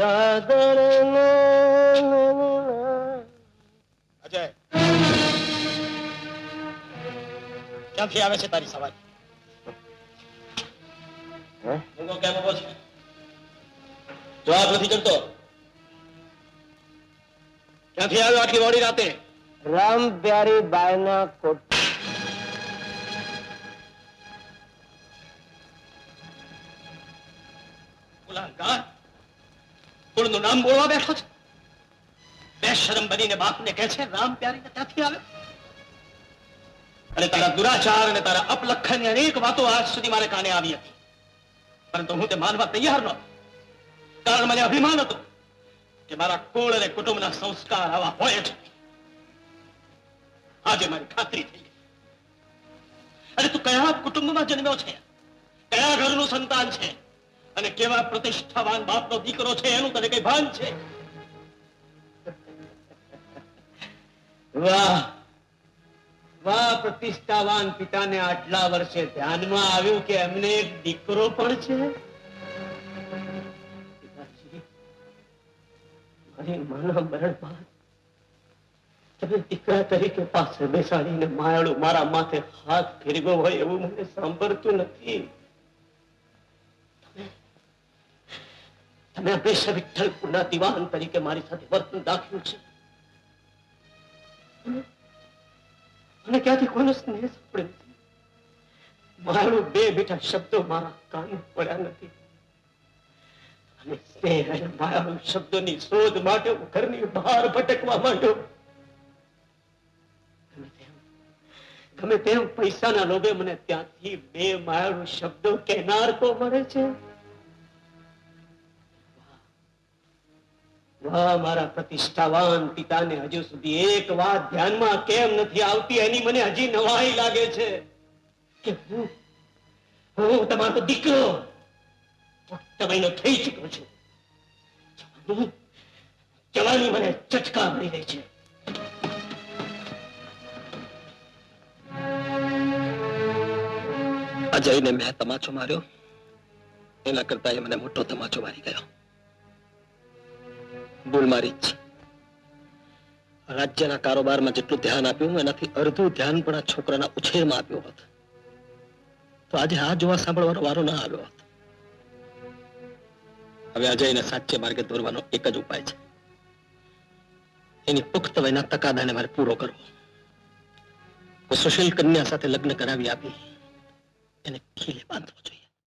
દાદ દાદર અજય. ક્યાંથી આવે છે તારી કેમ ઊભો છે? જવાબ નથી કરતો ક્યાંથી આવ્યો આટલી મોડી રાતે? રામ પ્યારી બાયના કોટ ગુલામગાર કુળનું નામ બોલવા બેઠો છે? બેશરમ બનીને બાપને કહે છે, રામ પ્યારીને ત્યાંથી આવે. અને તારા દુરાચાર અને તારા અપલખણની અનેક વાતો આજ સુધી મારે કાને આવી હતી. પરંતુ હું તે માનવા તૈયાર નહોતો. કારણ મને અભિમાન હતું કે મારા કુળ અને કુટુંબના સંસ્કાર આવા હોય છે આજે મારી ખાતરી થઈ અરે તું કયા કુટુંબમાં જન્મ્યો છે? કયા ઘરનું સંતાન છે? અને કેવા પ્રતિષ્ઠાવાન બાપનો દીકરો છે એનું તને કઈ ભાન છે? વાહ. વાહ, પ્રતિષ્ઠાવાન પિતાને આટલા વર્ષે ધ્યાનમાં આવ્યું કે એમને એક દીકરો પણ છે? દીકરા તરીકે પાસે બેસાડીને માયાળું મારા માથે હાથ ફેરવ્યો હોય એવું મને સાંભળતું નથી. તમે હંમેશા વિઠ્ઠલપુરના દિવાન તરીકે મારી સાથે વર્તન દાખ્યું છે. ક્યાંથી કોનો સ્નેહ સાંભળે નથી મારું બે મીઠા શબ્દો મારા કાન પડ્યા નથી. અને સ્નેહ અને માયાળુ શબ્દોની શોધ માટે હું ઘરની બહાર ભટકવા માંડ્યો ગમે તેમ પૈસાના લોભે મને ત્યાંથી બે માયાળુ શબ્દો કહેનાર તો મળે છે. મારા પ્રતિષ્ઠાવાન પિતાને હજુ સુધી એક વાત ધ્યાનમાં કેમ નથી આવતી? એની મને હજી નવાઈ લાગે છે કે હું હું તમારો દીકરો તમારો થઈ ચૂક્યો છું. જવાની મને ચટકા મળી રહી છે. અજયને મેં તમાચો માર્યો. એના કરતા એ મને મોટો તમાચો મારી ગયો. ભૂલ મારી છે રાજ્યના કારોબારમાં જેટલું ધ્યાન આપ્યું એનાથી અડધું ધ્યાન પણ આ છોકરાના ઉછેરમાં આપ્યું હતું. તો આજે આ જોવા સાંભળવાનો વારો ના આવ્યો હતો. હવે અજયને સાચે માર્ગે દોરવાનો એક જ ઉપાય છે. એની પુખ્ત વયના તકાદાને મારે પૂરો કરવો. હું સુશીલ કન્યા સાથે લગ્ન કરાવી આપી, એને ખીલે બાંધવો જોઈએ.